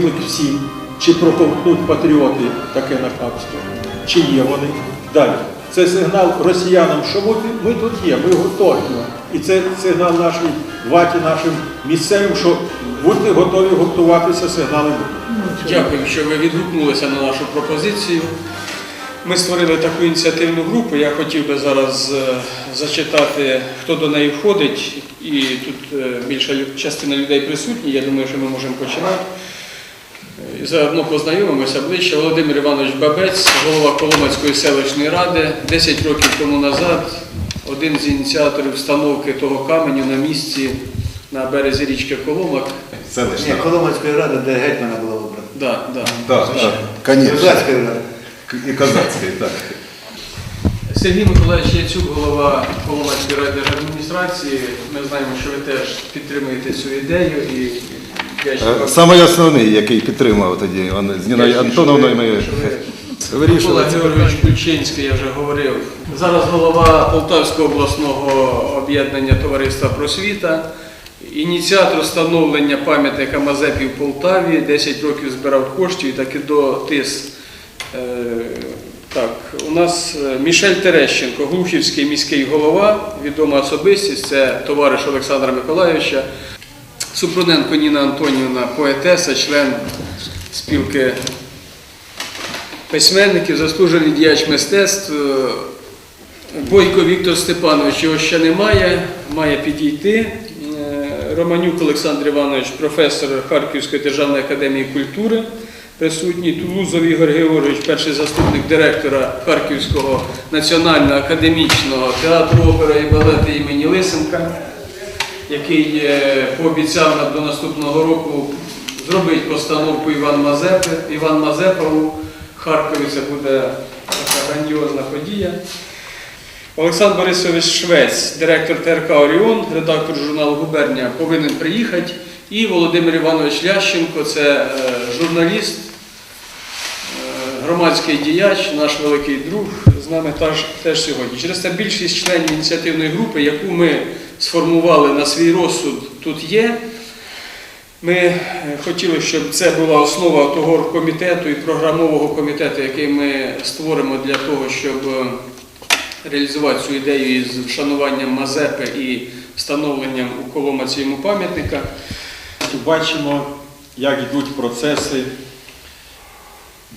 Виклик всім, чи проковтнуть патріоти таке нахабство, чи є вони. Далі. Це сигнал росіянам, що ми, ми тут є, ми готові. І це сигнал нашій ваті, нашим місцевим, що будьте готові гуртуватися сигнали. Дякую, що ви відгукнулися на нашу пропозицію. Ми створили таку ініціативну групу. Я хотів би зараз е, зачитати, хто до неї входить, і тут е, більша частина людей присутні. Я думаю, що ми можемо починати. І заодно познайомимося ближче. Володимир Іванович Бабець, голова Коломацької селищної ради, 10 років тому назад один з ініціаторів встановки того каменю на місці на березі річки Коломак. Селищна. Ні, Коломацької ради, де гетьмана було обрано. Да, да. Так, так, конечно. Козацької ради. І козацької, так. Сергій Миколаївич Яцюк, голова Коломацької райдержадміністрації. Ми знаємо, що ви теж підтримуєте цю ідею і Е, Самий основний, який підтримав тоді, з Ніною Антоновною ми вирішили. Микола Георгійович Кульчинський, я вже говорив. Зараз голова Полтавського обласного об'єднання Товариства Просвіта. Ініціатор встановлення пам'ятника Мазепі в Полтаві, 10 років збирав коштів і так і до ТИС. Е, Так, у нас е, Мішель Терещенко, Глухівський міський голова, відома особистість, це товариш Олександра Миколайовича. Супруненко Ніна Антонівна, поетеса, член спілки письменників, заслужений діяч мистецтв. Е, Бойко Віктор Степанович його ще немає, має підійти. Е, Романюк Олександр Іванович, професор Харківської державної академії культури, присутній. Тулузов Ігор Георгійович, перший заступник директора Харківського національного академічного театру опери і балету імені Лисенка, який е, пообіцяв до наступного року зробити постановку Іван Мазепи. Іван Мазепа у Харкові це буде така грандіозна подія. Олександр Борисович Швець, директор ТРК Оріон, редактор журналу Губернія, повинен приїхати. І Володимир Іванович Лященко, це е, журналіст, е, громадський діяч, наш великий друг, нами теж, теж сьогодні. Через це більшість членів ініціативної групи, яку ми сформували на свій розсуд, тут є. Ми е, хотіли, щоб це була основа того комітету і програмового комітету, який ми створимо для того, щоб е, реалізувати цю ідею із вшануванням Мазепи і встановленням у Коломаці йому пам'ятника. Бачимо, як йдуть процеси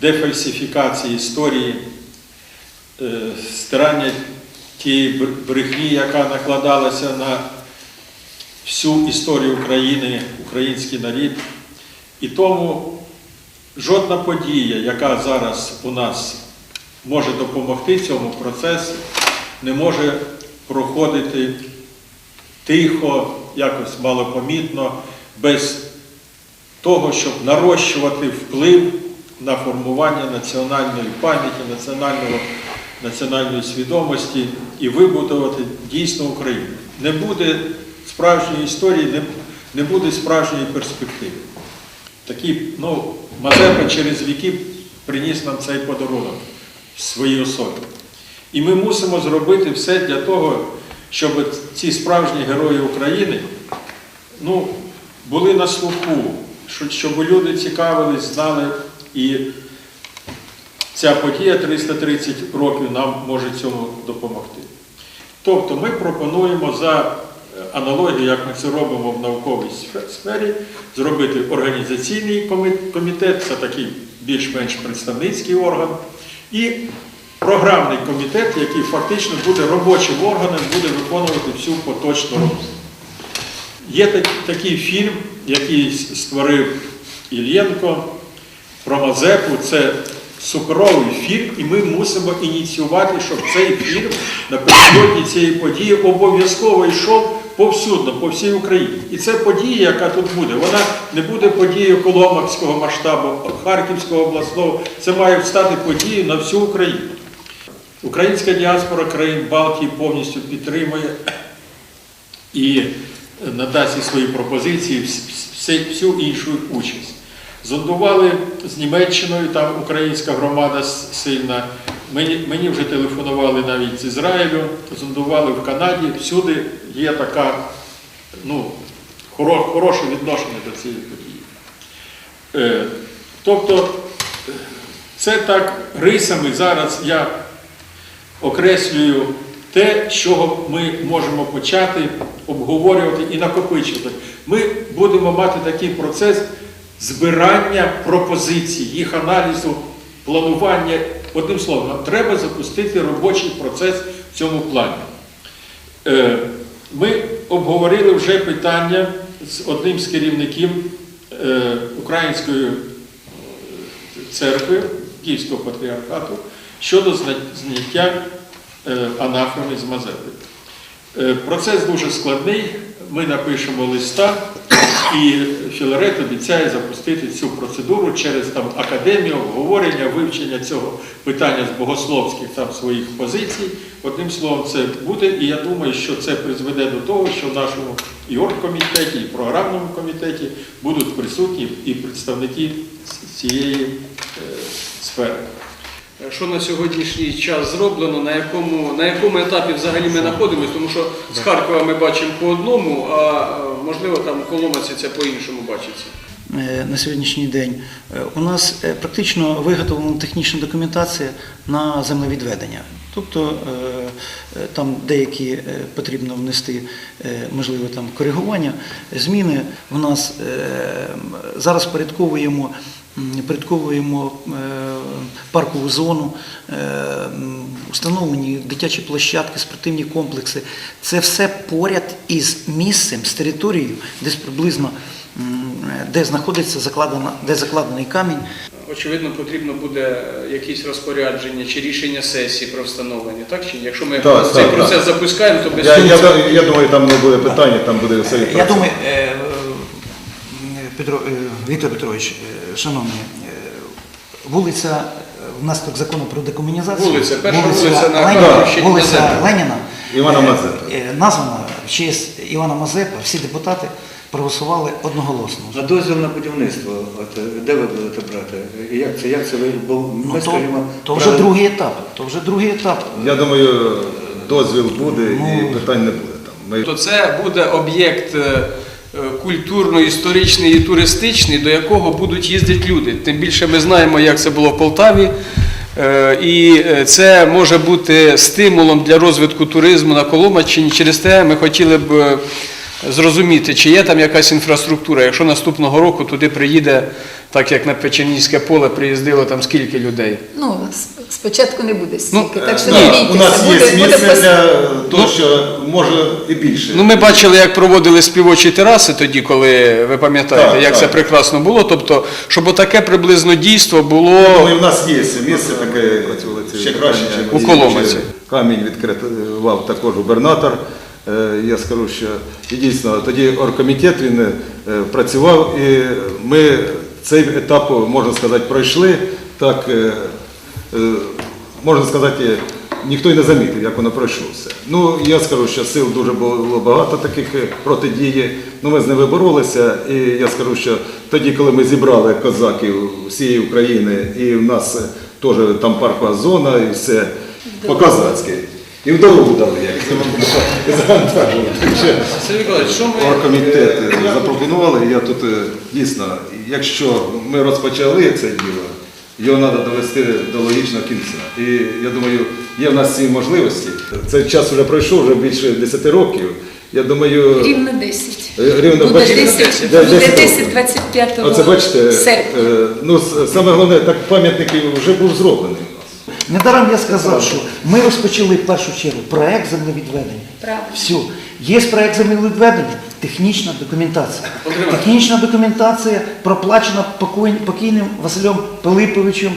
дефальсифікації історії, стирання тієї брехні, яка накладалася на всю історію України, український народ. І тому жодна подія, яка зараз у нас може допомогти цьому процесу, не може проходити тихо, якось малопомітно, без того, щоб нарощувати вплив на формування національної пам'яті, національного, національної свідомості і вибудувати дійсно Україну. Не буде справжньої історії, не, буде справжньої перспективи. Такі, ну, Мазепа через віки приніс нам цей подарунок в своїй особі. І ми мусимо зробити все для того, щоб ці справжні герої України ну, були на слуху, щоб люди цікавились, знали, і ця подія 330 років нам може цьому допомогти. Тобто ми пропонуємо за е, аналогією, як ми це робимо в науковій сфері, зробити організаційний комітет, це такий більш-менш представницький орган, і програмний комітет, який фактично буде робочим органом, буде виконувати всю поточну роботу. Є такий фільм, який створив Ільєнко про Мазепу. Це сукровий фільм, і ми мусимо ініціювати, щоб цей фільм напередодні цієї події обов'язково йшов повсюдно, по всій Україні. І це подія, яка тут буде. Вона не буде подією Коломакського масштабу, Харківського обласного. Це має стати подією на всю Україну. Українська діаспора країн Балтії повністю підтримує і надасть свої пропозиції, вс- вс- всю іншу участь. Зондували з Німеччиною, там українська громада сильна. Мені, мені вже телефонували навіть з Ізраїлю, зондували в Канаді. Всюди є така, ну, хоро- хороше відношення до цієї події. Е, Тобто, це так рисами зараз я окреслюю те, чого ми можемо почати обговорювати і накопичувати. Ми будемо мати такий процес збирання пропозицій, їх аналізу, планування. Одним словом, нам треба запустити робочий процес в цьому плані. Е, Ми обговорили вже питання з одним з керівників е, Української церкви Київського патріархату щодо зняття е, анафеми з Мазепи. Е, Процес дуже складний. Ми напишемо листа, і Філарет обіцяє запустити цю процедуру через там академію, обговорення, вивчення цього питання з богословських там своїх позицій. Одним словом, це буде, і я думаю, що це призведе до того, що в нашому і оргкомітеті, і програмному комітеті будуть присутні і представники цієї е, сфери. Що на сьогоднішній час зроблено, на якому, на якому етапі взагалі ми знаходимося, тому що з Харкова ми бачимо по одному, а е, можливо там у Коломиці це по-іншому бачиться. Е, на сьогоднішній день. Е, У нас практично виготовлена технічна документація на землевідведення. Тобто там деякі потрібно внести, можливо, там коригування, зміни. У нас зараз порядковуємо. М, Порядковуємо е, паркову зону, е, м, встановлені дитячі площадки, спортивні комплекси. Це все поряд із місцем, з територією, десь приблизно де знаходиться закладена, де закладений камінь. Очевидно, потрібно буде е, якісь розпорядження чи рішення сесії про встановлення, так чи ні? якщо ми Так, цей так, процес так. запускаємо, то без Я, я, я думаю, там не буде питання, там буде все Я думаю, е, е, Петро, е, Віктор Петрович, е, шановний, е, вулиця внаслідок закону про декомунізацію. Вулиця, перша вулиця на Леніна, вулиця Леніна. Івана Мазепи. е, Названа в честь Івана Мазепи. Всі депутати проголосували одноголосно. На дозвіл на будівництво, от, де ви будете брати? І як це? Як це ви? Бо Ну, то, скажімо, то вже брали- другий етап. То вже другий етап. Я думаю, дозвіл буде Ну, і питань не буде там. Ми то це буде об'єкт культурно-історичний і туристичний, до якого будуть їздити люди. Тим більше ми знаємо, як це було в Полтаві. Е, І е, це може бути стимулом для розвитку туризму на Коломаччині. Через те ми хотіли б е, зрозуміти, чи є там якась інфраструктура. Якщо наступного року туди приїде, так як на Печенізьке поле приїздило там скільки людей. Ну, спочатку не буде стільки, так що Ну, да, не бійтеся. у нас є буде місце пос- для того, що може і більше. Ну, ми бачили, як проводили співочі тераси тоді, коли ви пам'ятаєте, Так, як так. це прекрасно було. Тобто, щоб отаке приблизно дійство було. Я думаю, в нас є місце таке ще краще, У Коломиці. камінь відкривав також губернатор. Е, Я скажу, що і дійсно тоді оргкомітет він е, працював, і ми цей етап, можна сказати, пройшли. Так, е, е, можна сказати, ніхто й не замітив, як воно пройшло все. Ну, я скажу, що сил дуже було багато таких е, протидії. Ну, ми з ними боролися, і я скажу, що тоді, коли ми зібрали козаків всієї України, і в нас е, теж там паркова зона, і все по-козацьки. І в дорогу дали, як завантажили. Оргкомітет е, запропонували, я тут е, дійсно, якщо ми розпочали це діло, його треба довести до логічного кінця. І я думаю, є в нас ці можливості. Цей час вже пройшов, вже більше 10 років. Я думаю, Рівно 10. Е, рівно буде 10, 10, 10 10 років. 25 оце бачите, серпня. е, ну саме головне, так пам'ятник вже був зроблений. Недаром я сказав, що ми розпочали в першу чергу проект землевідведення. Правильно. Все. Є проект землевідведення, технічна документація. Технічна документація проплачена покійним Василем Пилиповичем,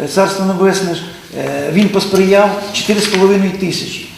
е, царство небесне. Е, Він посприяв 4,5 тисячі.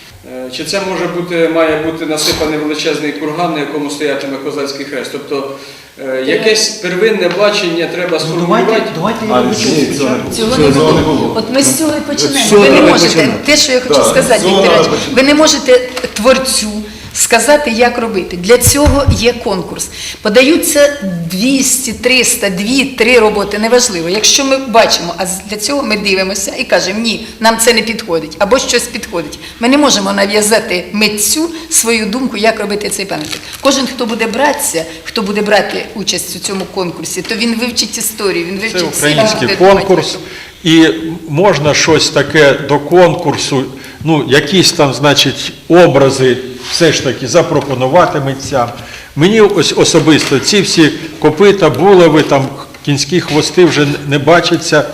Чи це може бути, має бути насипаний величезний курган, на якому стоятиме козацький хрест? Тобто е, якесь первинне бачення треба сформувати? сформулювати. давайте, давайте я. Цього не було. От ми з цього і починаємо. Ви не можете, те, що я хочу сказати, з цього Віктор треба Іванович, починати. ви не можете творцю сказати, як робити. Для цього є конкурс. Подаються 200, 300, 2, 3 роботи, неважливо. Якщо ми бачимо, а для цього ми дивимося і кажемо, ні, нам це не підходить, або щось підходить. Ми не можемо нав'язати митцю свою думку, як робити цей пам'ятник. Кожен, хто буде братися, хто буде брати участь у цьому конкурсі, то він вивчить історію, він вивчить Це український види конкурс, і можна щось таке до конкурсу, ну, якісь там, значить, образи все ж таки запропонувати митцям. Мені ось особисто ці всі копита, булави, там кінські хвости вже не бачаться.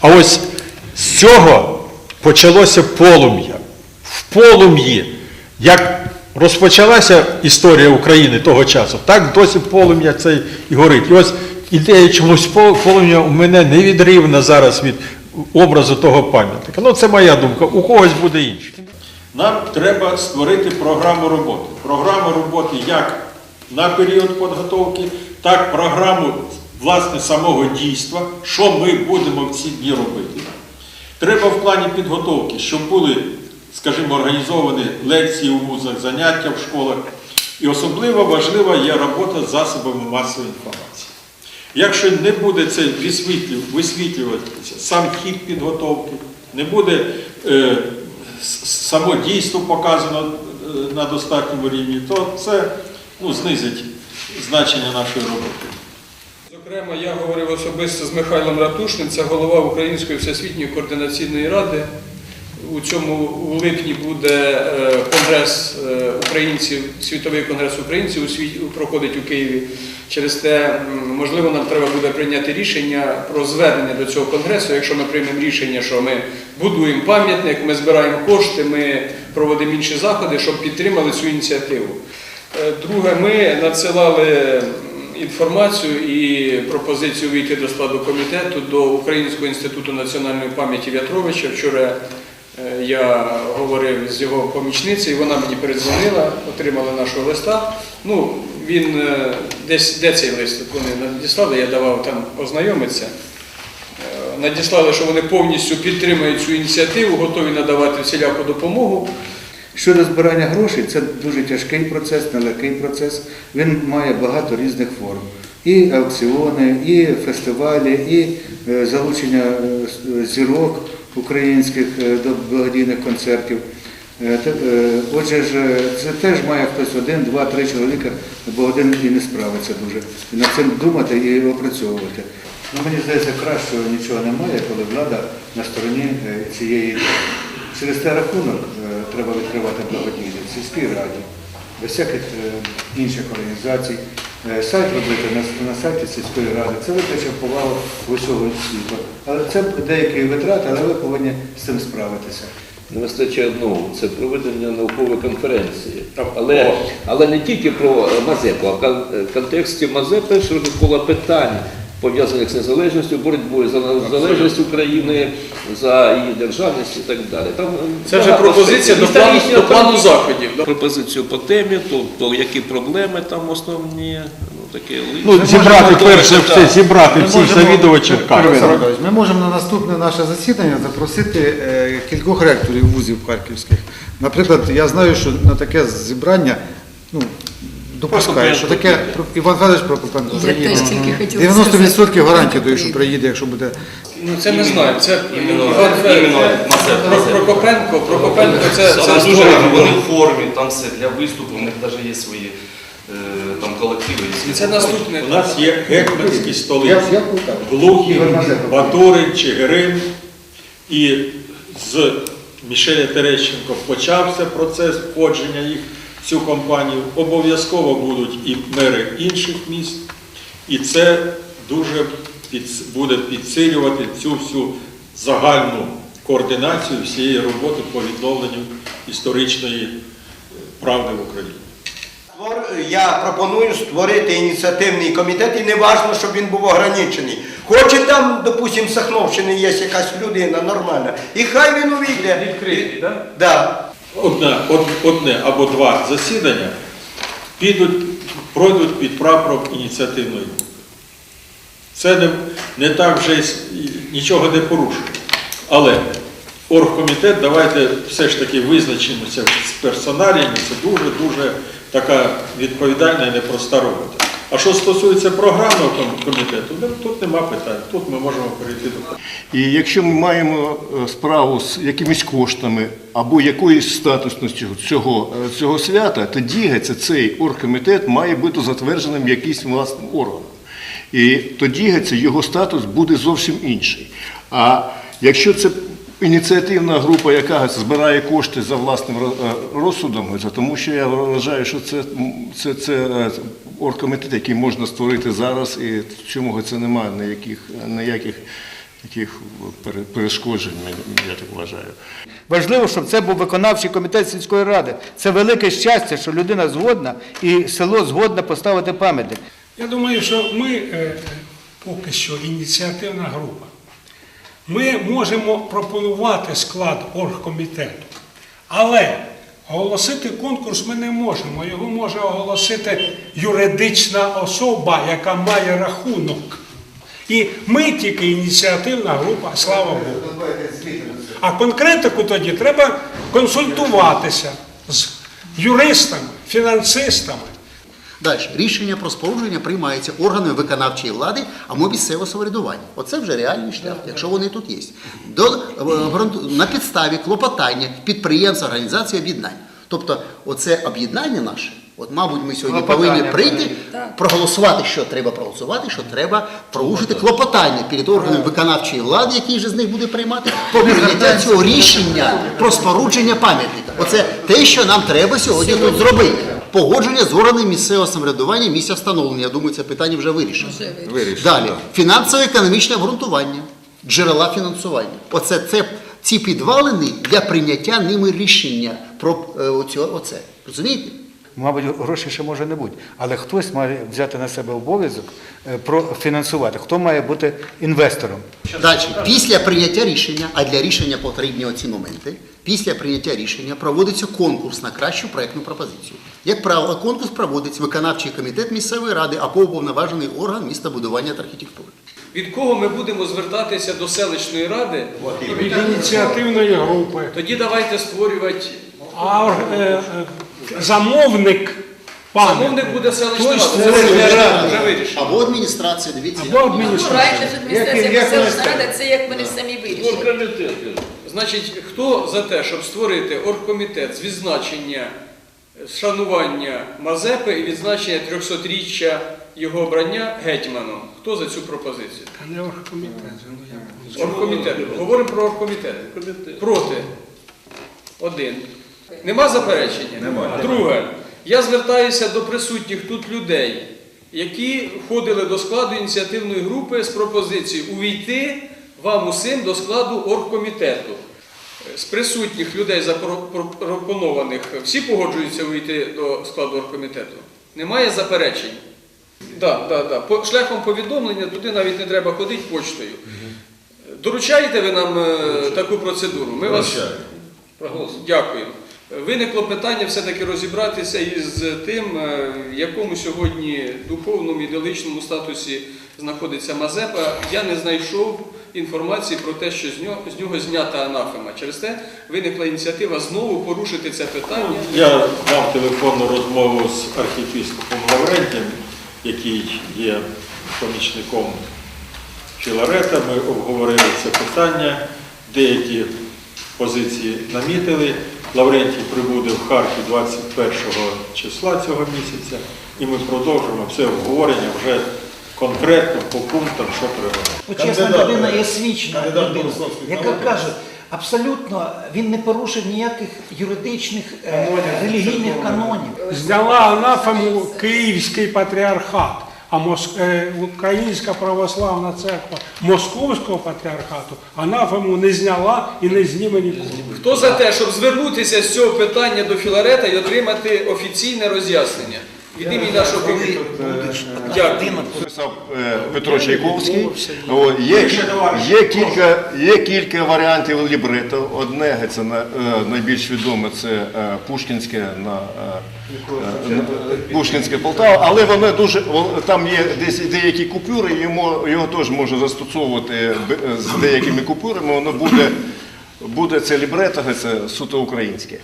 А ось з цього почалося полум'я. В полум'ї, як розпочалася історія України того часу, так досі полум'я це і горить. І ось ідея чомусь полум'я у мене невідривна зараз від образу того пам'ятника. Ну, це моя думка, у когось буде інше. Нам треба створити програму роботи. Програму роботи як на період підготовки, так програму власне самого дійства, що ми будемо в ці дні робити. Треба в плані підготовки, щоб були, скажімо, організовані лекції у вузах, заняття в школах. І особливо важлива є робота з засобами масової інформації. Якщо не буде це висвітлюватися сам хід підготовки, не буде е, само дійство показано е, на достатньому рівні, то це ну, знизить значення нашої роботи. Зокрема, я говорив особисто з Михайлом Ратушним, це голова Української всесвітньої координаційної ради. У цьому у липні буде е, конгрес е, українців, світовий конгрес українців у світі проходить у Києві. Через те, можливо, нам треба буде прийняти рішення про звернення до цього конгресу. Якщо ми приймемо рішення, що ми будуємо пам'ятник, ми збираємо кошти, ми проводимо інші заходи, щоб підтримали цю ініціативу. Е, Друге, ми надсилали інформацію і пропозицію вийти до складу комітету до Українського інституту національної пам'яті В'ятровича. Вчора я говорив з його помічницею, вона мені передзвонила, отримала нашого листа. Ну, він е, десь де цей лист вони надіслали, я давав там ознайомитися. Е, Надіслали, що вони повністю підтримують цю ініціативу, готові надавати всіляку допомогу. Щодо збирання грошей, це дуже тяжкий процес, нелегкий процес. Він має багато різних форм. І аукціони, і фестивалі, і е, залучення е, зірок українських е, благодійних концертів. Е, е, Отже ж, це теж має хтось один, два, три чоловіка, бо один і не справиться дуже. І над цим думати і опрацьовувати. Ну, мені здається, кращого нічого немає, коли влада на стороні цієї. Через цей рахунок треба відкривати благодійність сільській раді, без всяких інших організацій. Е, Сайт робити на, на сайті сільської ради. Це викличе повагу усього світу. Але це деякі витрати, але ви повинні з цим справитися. Не вистачає одного це проведення наукової конференції. Але, але не тільки про Мазепу, а в е, контексті Мазепи що було питань, пов'язаних з незалежністю, боротьбою за незалежність України, за її державність і так далі. Там е, Це вже пропозиція до плану, до плану заходів. да. Пропозицію по темі, то, то які проблеми там основні, ну таке Ну, зібрати перше все, зібрати всіх завідувачів Ми можемо на наступне наше засідання запросити е, кількох ректорів вузів харківських. Наприклад, я знаю, що на таке зібрання ну, допускає, що таке Іван Федорович Прокопенко приїде. теж тільки хотіла 90% сказати. гарантії даю, що приїде, якщо буде. Ну це ми знаємо. Це Іменно- Іван Федорович. Прокопенко. Прокопенко це, це, дуже вони в формі, там все для виступу, у них навіть є свої е, там колективи. І це наступне. У нас є гетьманські столиці. Ігор Батурин, Чигирин. І з Мішеля Терещенко почався процес входження їх цю компанію. Обов'язково будуть і мери інших міст. І це дуже буде підсилювати цю всю загальну координацію всієї роботи по відновленню історичної е, правди в Україні. Я пропоную створити ініціативний комітет, і не важливо, щоб він був ограничений. Хоче там, допустим, з Сахновщини є якась людина нормальна, і хай він увійде. Відкритий, так? Да. Одне, од- одне або два засідання підуть, пройдуть під прапором ініціативної групи. Це не, не так вже нічого не порушує. Але оргкомітет, давайте все ж таки визначимося з персоналіями. Це дуже-дуже така відповідальна і непроста робота. А що стосується програмного ком- комітету, тут нема питань. Тут ми можемо перейти до І якщо ми маємо е, справу з якимись коштами або якоюсь статусністю цього, е, цього свята, тоді це цей оргкомітет має бути затвердженим якимсь власним органом. І тоді його статус буде зовсім інший. А якщо це ініціативна група, яка збирає кошти за власним е, розсудом, тому що я вважаю, що це, це, це оргкомітет, який можна створити зараз, і чому це немає ніяких, ніяких яких пере- перешкоджень, я так вважаю. Важливо, щоб це був виконавчий комітет сільської ради. Це велике щастя, що людина згодна і село згодне поставити пам'ятник. Я думаю, що ми е, поки що ініціативна група. Ми можемо пропонувати склад оргкомітету, але оголосити конкурс ми не можемо. Його може оголосити юридична особа, яка має рахунок. І ми тільки ініціативна група, слава Богу. А конкретику тоді треба консультуватися з юристами, фінансистами. Далі рішення про спорудження приймається органами виконавчої влади або місцевого самоврядування. Оце вже реальний шлях, якщо вони тут є. До, е, на підставі клопотання підприємств, організацій, об'єднань. Тобто, оце об'єднання наше. От, мабуть, ми сьогодні повинні прийти, проголосувати, що треба проголосувати, що треба порушити клопотання перед органом виконавчої влади, який же з них буде приймати, по прийняття цього рішення про спорудження пам'ятника. Оце те, що нам треба сьогодні тут зробити. Погодження з органами місцевого самоврядування місця встановлення. Я думаю, це питання вже вирішено. Далі фінансово-економічне обґрунтування, джерела фінансування. Оце це ці підвалини для прийняття ними рішення про е, оце. Розумієте? Мабуть, грошей ще може не бути, але хтось має взяти на себе обов'язок е, профінансувати. Хто має бути інвестором? Далі, після прийняття рішення, а для рішення потрібні оці моменти, після прийняття рішення проводиться конкурс на кращу проєктну пропозицію. Як правило, конкурс проводить виконавчий комітет місцевої ради або уповноважений орган містобудування та архітектури. Від кого ми будемо звертатися до селищної ради? Від ініціативної групи. Тоді давайте створювати. А е, е, замовник пам'ятник. Замовник буде селищна рада. Це вже вирішено. Або адміністрація, дивіться. Або адміністрація. Правильно, що адміністрація селищна рада, це як вони самі вирішили. Оргкомітет. Значить, хто за те, щоб створити оргкомітет з відзначення шанування Мазепи і відзначення 300-річчя його обрання гетьманом? Хто за цю пропозицію? А не оргкомітет. ну, як? Оргкомітет. Говоримо про оргкомітет. Проти. Один. Нема заперечення? Немає. Друге. Я звертаюся до присутніх тут людей, які входили до складу ініціативної групи з пропозицією увійти вам усім до складу оргкомітету. З присутніх людей запропонованих всі погоджуються увійти до складу оргкомітету? Немає заперечень? Так, так, так. По, шляхом повідомлення туди навіть не треба ходити почтою. Доручаєте ви нам е, таку процедуру? Ми вас проголосуємо. Дякую. Виникло питання все-таки розібратися із тим, е, в якому сьогодні духовному ідеологічному статусі знаходиться Мазепа. Я не знайшов інформації про те, що з нього, знята анафема. Через те виникла ініціатива знову порушити це питання. Я мав телефонну розмову з архієпископом Лаврентієм, який є помічником Філарета. Ми обговорили це питання, деякі позиції намітили. Лаврентій прибуде в Харків 21 числа цього місяця, і ми продовжимо це обговорення вже конкретно по пунктам, що треба. Почесна людина е, є свідчена людина, яка каже, абсолютно він не порушив ніяких юридичних е, релігійних канонів. Зняла анафему Київський патріархат, а Мос... е, Українська православна церква Московського патріархату анафему не зняла і не зніме ніколи. Хто за те, щоб звернутися з цього питання до Філарета і отримати офіційне роз'яснення від імені нашого комітету? Дякую. Петро Чайковський. О, Є, є, кілька, є кілька варіантів лібрето. Одне це на- е, найбільш відоме це е, Пушкінське на е, на- Пушкінське Полтава, але воно дуже вон- там є десь деякі купюри, йому його теж можна застосовувати б- з деякими купюрами. Воно буде буде це лібрето, це суто українське.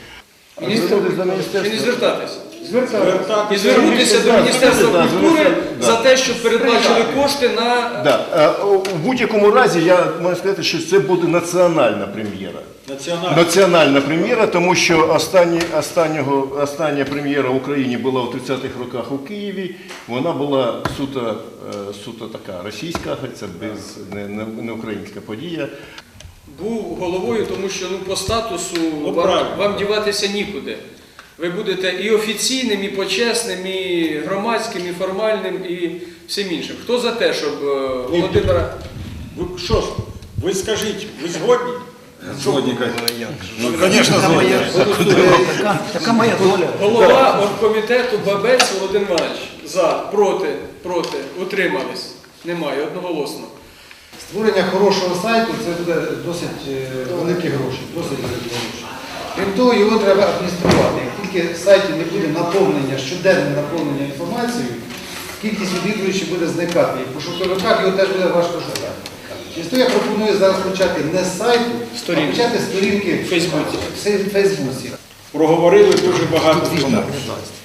Міністр, чи не звертатись? І Звертатися звернутися до Міністерства Да, культури за те, щоб передбачили кошти на Да. е, У будь-якому разі я можу сказати, що це буде національна прем'єра. національні. Національна прем'єра, тому що останні, останнього, остання прем'єра в Україні була у 30-х роках у Києві. Вона була суто, е, суто така російська, це без не, не, не українська подія. був головою, тому що ну, по статусу Ну, вам, правильно. вам діватися нікуди. Ви будете і офіційним, і почесним, і громадським, і формальним, і всім іншим. Хто за те, щоб е, Володимира. Ви що ж, ви скажіть, ви згодні? Згодні, Ну, звісно, згодні. Така, така моя доля. Голова оргкомітету Бабець Володимир Іванович. За, проти, проти, утримались. Немає, одноголосно. Створення хорошого сайту це буде досить е, великі гроші, досить великі гроші. Крім того, його треба адмініструвати. Як тільки в сайті не буде наповнення, щоденне наповнення інформацією, кількість відвідувачів буде зникати. І по шоковиках його теж буде важко шукати. Через то я пропоную зараз почати не з сайту, а почати сторінки В Фейсбуці. Проговорили дуже багато чого.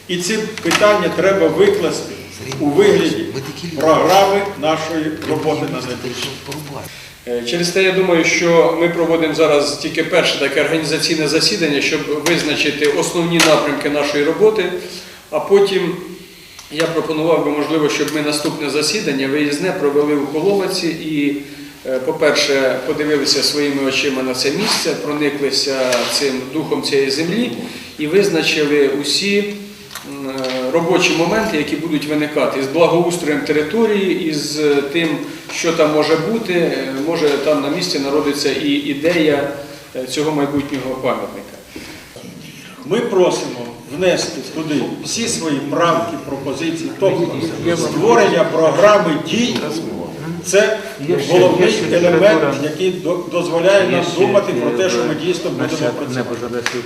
І ці питання треба викласти у вигляді програми нашої роботи на неї. Е, Через те я думаю, що ми проводимо зараз тільки перше таке організаційне засідання, щоб визначити основні напрямки нашої роботи, а потім я пропонував би, можливо, щоб ми наступне засідання виїзне провели у Коломаці і, е, по-перше, подивилися своїми очима на це місце, прониклися цим духом цієї землі і визначили усі е, робочі моменти, які будуть виникати з благоустроєм території, із е, тим, що там може бути. Е, Може там на місці народиться і ідея е, цього майбутнього пам'ятника. Ми просимо внести туди всі свої правки, пропозиції, тобто створення програми дій. Це головний елемент, який дозволяє нам думати про те, що ми дійсно будемо працювати.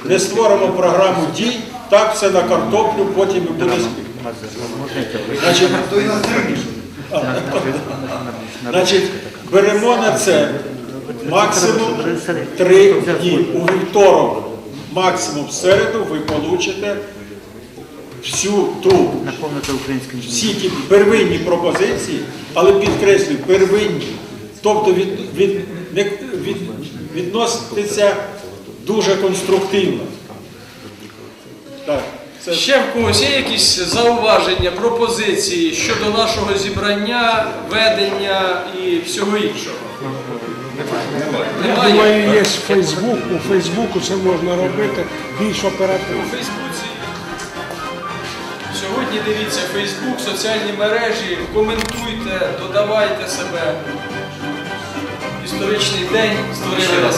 Не створимо програму дій, так все на картоплю, потім і буде Значить, беремо на це максимум три дні. У вівторок, максимум в середу, ви получите всю ту, всі ті первинні пропозиції, але підкреслюю, первинні. Тобто від, від, не- від, відноситися дуже конструктивно. Так, це Ще в когось є якісь зауваження, пропозиції щодо нашого зібрання, ведення і всього іншого? Немає. Думаю, є Фейсбук, у Фейсбуку це можна робити більш У оперативно. Фейсбуці. Сьогодні дивіться Фейсбук, соціальні мережі, коментуйте, додавайте себе. Історичний день створили